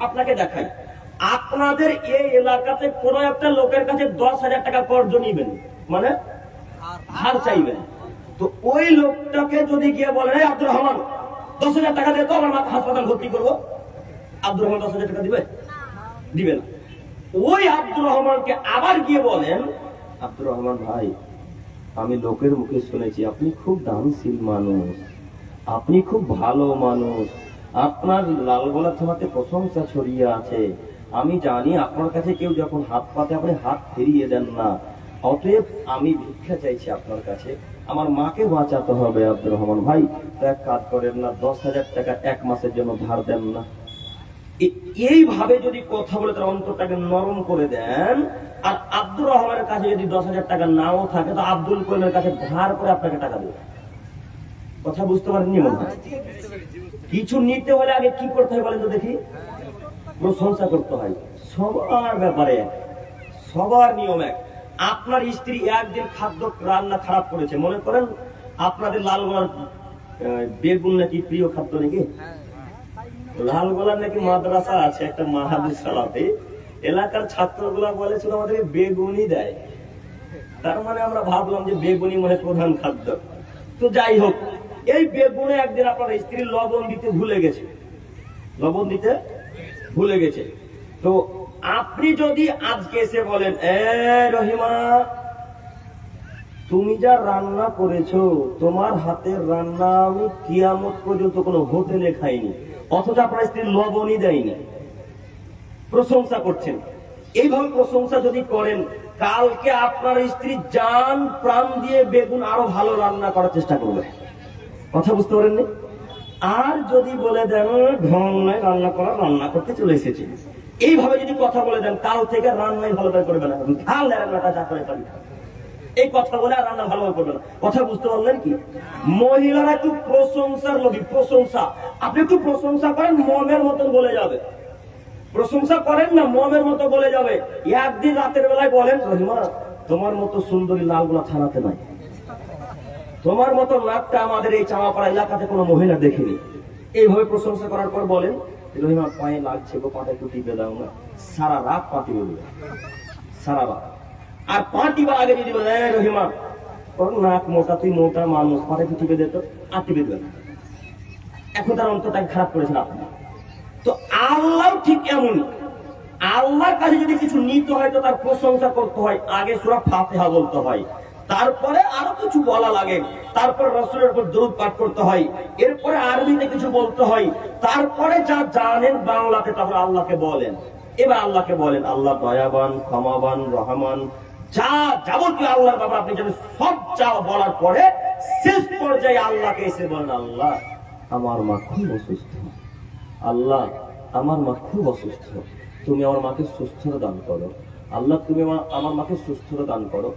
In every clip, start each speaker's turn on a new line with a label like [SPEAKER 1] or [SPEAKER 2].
[SPEAKER 1] আপনাকে দেখাই। আপনাদের এই এলাকাতে কোন একটা লোকের কাছে দশ হাজার টাকা কর্জ নিবেন। মানে হার চাইবেন। তো ওই লোকটাকে যদি গিয়ে বলেন, "এই আব্দুর রহমান, দশ হাজার টাকা দিয়ে তো, আমার মাকে হাসপাতাল ভর্তি করব। আব্দুর রহমান দশ হাজার টাকা দিবে? দিবে না। ওই আব্দুর রহমানকে আবার গিয়ে বলেন, আব্দুর রহমান ভাই, আমি লোকের মুখে শুনেছি, আপনি খুব দানশীল মানুষ। আপনি খুব ভালো মানুষ। আপনার লালগোলা থামাতে প্রশংসা ছড়িয়ে আছে। আমি জানি আপনার কাছে কেউ যখন হাত পাতে আপনি হাত ফিরিয়ে দেন না। অতএব আমি ভিক্ষা চাইছি আপনার কাছে। আমার মাকে বাঁচাতে হবে আব্দুর রহমান ভাই। এক কাজ করেন না, দশ হাজার টাকা এক মাসের জন্য ধার দেন না। এইভাবে যদি কথা বলে তার অন্তরটাকে নরম করে দেন, আর আব্দুর রহমানের কাছে যদি দশ হাজার টাকা নাও থাকে, তো আব্দুল করিমের কাছে ধার করে আপনাকে টাকা দেবে। কথা বুঝতে পারেননি মনে কিছু নিতে হলে আগে কি করতে হয় বলেন তো দেখি। প্রশংসা করতে হয়। সবার ব্যাপারে। সবার নিয়ম এক। আপনার স্ত্রী একদিন খাদ্য রান্না খারাপ করেছে মনে করেন? আপনাদের লালগোলার আহ, বেগুন নাকি প্রিয় খাদ্য নাকি? লালগোলার নাকি মাদ্রাসা আছে একটা মাহাদুসালাতে এলাকার ছাত্রগুলা বলে শুধু আমাদেরকে বেগুনই দেয়। তার মানে আমরা ভাবলাম যে বেগুনি মানে প্রধান খাদ্য। তো যাই হোক এই বেগুনে একদিন আপনার স্ত্রী লবণ দিতে ভুলে গেছে। লবণ দিতে ভুলে গেছে। তো আপনি যদি আজকে এসে বলেন, এ রহিমা, তুমি যা রান্না করেছ, তোমার হাতের রান্না আমি কিয়ামত পর্যন্ত কোনো হোটেলে খাইনি, অথচ আপনার স্ত্রী লবণই দেয়নি। প্রশংসা করছেন। এইভাবে প্রশংসা যদি করেন, কালকে আপনার স্ত্রী জান প্রাণ দিয়ে বেগুন আরও ভালো রান্না করার চেষ্টা করবে। কথা বুঝতে পারেননি? আর যদি বলে দেন ঢং নয়, রান্না করা, রান্না করতে চলে এসেছি। এইভাবে যদি কথা বলে দেন, কাল থেকে রান্নাই ভালো করে করবে না। খাল রান্নাটা যা করে পারি এই কথা বলে আর রান্না ভালোভাবে করবে না। কথা বুঝতে পারলেন কি? মহিলারা একটু প্রশংসার লোভী, প্রশংসা। আপনি একটু প্রশংসা করেন মনের মতন বলে যাবে। প্রশংসা করেন না মনের মতো বলে যাবে। একদিন রাতের বেলায় বলেন, রহিমা, তোমার মতো সুন্দরী লাল লালগুলা থানাতে নাই। তোমার মতো নাকটা আমাদের এই চামাপাড়া এলাকাতে কোনো মহিলা দেখেনি। এইভাবে প্রশংসা করার পর বলেন, রহিমা, পায়ে লাগছে গো, পাটা একটু টিপে না। সারা রাত পাটি বলবে সারা রাত। আর পাটি বা আগে যদি বলে "এই রহিমা, তোর নাক মোটা, তুই মোটা মানুষ, পাটা একটু টিপে তো, আর টিপে দেবে না। এখন তার অন্তরটাকে খারাপ করেছেন আপনি। তো আল্লাহ ঠিক এমন। আল্লাহর কাছে যদি কিছু নিতে হয়, তো তার প্রশংসা করতে হয়। আগে সুরা ফাতিহা বলতে হয়। তারপরে আরও কিছু বলা লাগে। তারপর রসুলের উপর দরুদ পাঠ করতে হয়। এরপরে আরবিতে কিছু বলতে হয়। তারপরে যা জানেন বাংলাতে, তারপর আল্লাহকে বলেন। এবার আল্লাহকে বলেন, আল্লাহ দয়াবান, ক্ষমাবান, রহমান। যা যাবতীয় আল্লাহর বাবা আপনি জানেন, সব যা বলার পরে শেষ পর্যায়ে আল্লাহকে এসে বলেন, আল্লাহ, আমার মা খুব অসুস্থ। আল্লাহ, আমার মা খুব অসুস্থ। তুমি আমার মাকে সুস্থতা দান করো। আল্লাহ তুমি আমার মাকে সুস্থতা দান করো।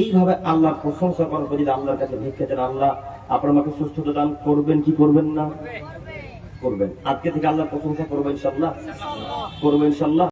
[SPEAKER 1] এইভাবে আল্লাহ প্রশংসা করার পর যদি আল্লাহর কাছে ভিক্ষা চান। আল্লাহ আপনার মাকে সুস্থতা দান করবেন কি করবেন না? করবেন। আজকে থেকে আল্লাহ প্রশংসা করবেন ইনশাল্লাহ করবেন ইনশাল্লাহ